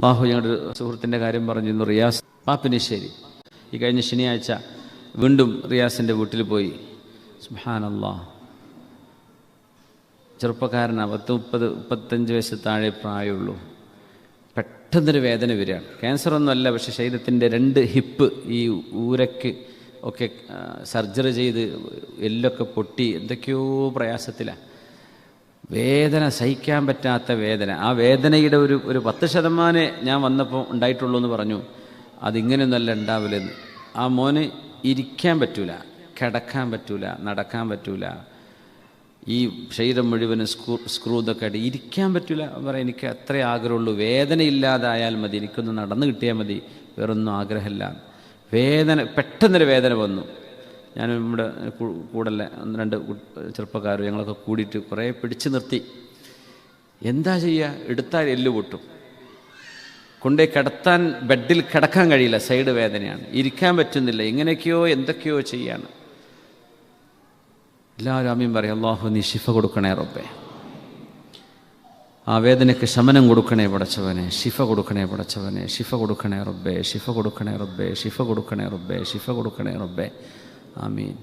ബാഹു ഞങ്ങളുടെ സുഹൃത്തിന്റെ കാര്യം പറഞ്ഞിരുന്നു റിയാസ്. പാപ്പിനിശ്ശേരി ഈ കഴിഞ്ഞ ശനിയാഴ്ച വീണ്ടും റിയാസിന്റെ വീട്ടിൽ പോയി. സുഹാനല്ലാ ചെറുപ്പക്കാരനാണ് പത്ത് മുപ്പത് മുപ്പത്തഞ്ച് വയസ്സ് താഴെ പ്രായമുള്ളൂ. പെട്ടെന്നൊരു വേദന വരികയാണ്. ഒന്നുമല്ല പക്ഷേ ശരീരത്തിന്റെ രണ്ട് ഹിപ്പ് ഈ ഊരക്ക് ഒക്കെ സർജറി ചെയ്ത് എല്ലൊക്കെ പൊട്ടി എന്തൊക്കെയോ പ്രയാസത്തിലാണ് വേദന സഹിക്കാൻ പറ്റാത്ത വേദന. ആ വേദനയുടെ ഒരു ഒരു പത്ത് ശതമാനമേ ഞാൻ വന്നപ്പോൾ ഉണ്ടായിട്ടുള്ളൂ എന്ന് പറഞ്ഞു. അതിങ്ങനെയൊന്നല്ല ഉണ്ടാവില്ലെന്ന് ആ മോന് ഇരിക്കാൻ പറ്റൂല കിടക്കാൻ പറ്റൂല നടക്കാൻ പറ്റൂല. ഈ ശരീരം മുഴുവനും സ്ക്രൂ സ്ക്രൂ ഇതൊക്കെ ആയിട്ട് ഇരിക്കാൻ പറ്റില്ല പറയാം എനിക്ക് അത്രേ ആഗ്രഹമുള്ളൂ. വേദന ഇല്ലാതായാൽ മതി എനിക്കൊന്ന് നടന്നു കിട്ടിയാൽ മതി വേറൊന്നും ആഗ്രഹമില്ല. വേദന പെട്ടെന്നൊരു വേദന വന്നു. ഞാൻ നമ്മുടെ കൂടല്ല? ഒന്ന് രണ്ട് ചെറുപ്പക്കാരും ഞങ്ങളൊക്കെ കൂടിയിട്ട് കുറേ പിടിച്ചു നിർത്തി. എന്താ ചെയ്യുക എടുത്താൽ എല്ല് പൊട്ടും. കൊണ്ടേ കിടത്താൻ ബെഡിൽ കിടക്കാൻ കഴിയില്ല. സൈഡ് വേദനയാണ്. ഇരിക്കാൻ പറ്റുന്നില്ല. എങ്ങനെയൊക്കെയോ എന്തൊക്കെയോ ചെയ്യാണ്. എല്ലാവരും അമ്മയും പറയും അള്ളാഹു നീ ശിഫ കൊടുക്കണേ റബ്ബേ. ആ വേദനയ്ക്ക് ശമനം കൊടുക്കണേ പടച്ചവനെ. ശിഫ കൊടുക്കണേ പടച്ചവനെ. ശിഫ കൊടുക്കണേ റബ്ബേ. ശിഫ കൊടുക്കണേ റബ്ബേ. ശിഫ കൊടുക്കണേ റബ്ബേ. ശിഫ കൊടുക്കണേ റബ്ബേ. ആമീൻ.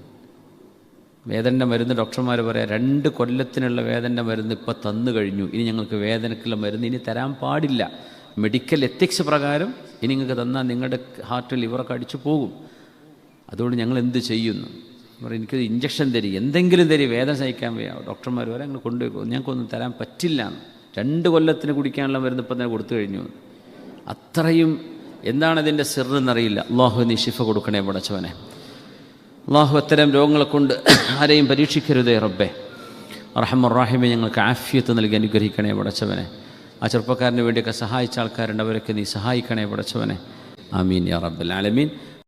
വേദന്റെ മരുന്ന് ഡോക്ടർമാർ പറയാം രണ്ട് കൊല്ലത്തിനുള്ള വേദന്റെ മരുന്ന് ഇപ്പോൾ തന്നു കഴിഞ്ഞു. ഇനി ഞങ്ങൾക്ക് വേദനക്കുള്ള മരുന്ന് ഇനി തരാൻ പാടില്ല. മെഡിക്കൽ എത്തിക്സ് പ്രകാരം ഇനി നിങ്ങൾക്ക് തന്നാൽ നിങ്ങളുടെ ഹാർട്ട് ലിവറൊക്കെ അടിച്ചു പോകും. അതുകൊണ്ട് ഞങ്ങൾ എന്ത് ചെയ്യുന്നു? പറയും എനിക്കൊരു ഇഞ്ചക്ഷൻ തരി. എന്തെങ്കിലും തരി. വേദന സഹിക്കാൻ വയ്യ. ഡോക്ടർമാർ വരെ ഞങ്ങൾ കൊണ്ടുപോയി ഞങ്ങൾക്കൊന്നും തരാൻ പറ്റില്ല രണ്ട് കൊല്ലത്തിന് കുടിക്കാനുള്ള മരുന്ന് ഇപ്പം തന്നെ കൊടുത്തു കഴിഞ്ഞു. അത്രയും എന്താണ് ഇതിന്റെ സിറെന്നറിയില്ല അള്ളാഹു നീ ഷിഫ കൊടുക്കണേ പടച്ചവനെ. അള്ളാഹു അത്തരം രോഗങ്ങളെ കൊണ്ട് ആരെയും പരീക്ഷിക്കരുതേ റബ്ബേ. റഹമുറാഹിമെ ഞങ്ങൾക്ക് ആഫിയത്ത് നൽകി അനുഗ്രഹിക്കണേ പടച്ചവനെ. ആ ചെറുപ്പക്കാരന് വേണ്ടിയൊക്കെ സഹായിച്ച ആൾക്കാരുണ്ട് അവരൊക്കെ നീ സഹായിക്കണേ പടച്ചവനെ. ആമീൻ യാ റബ്ബൽ ആലമീൻ.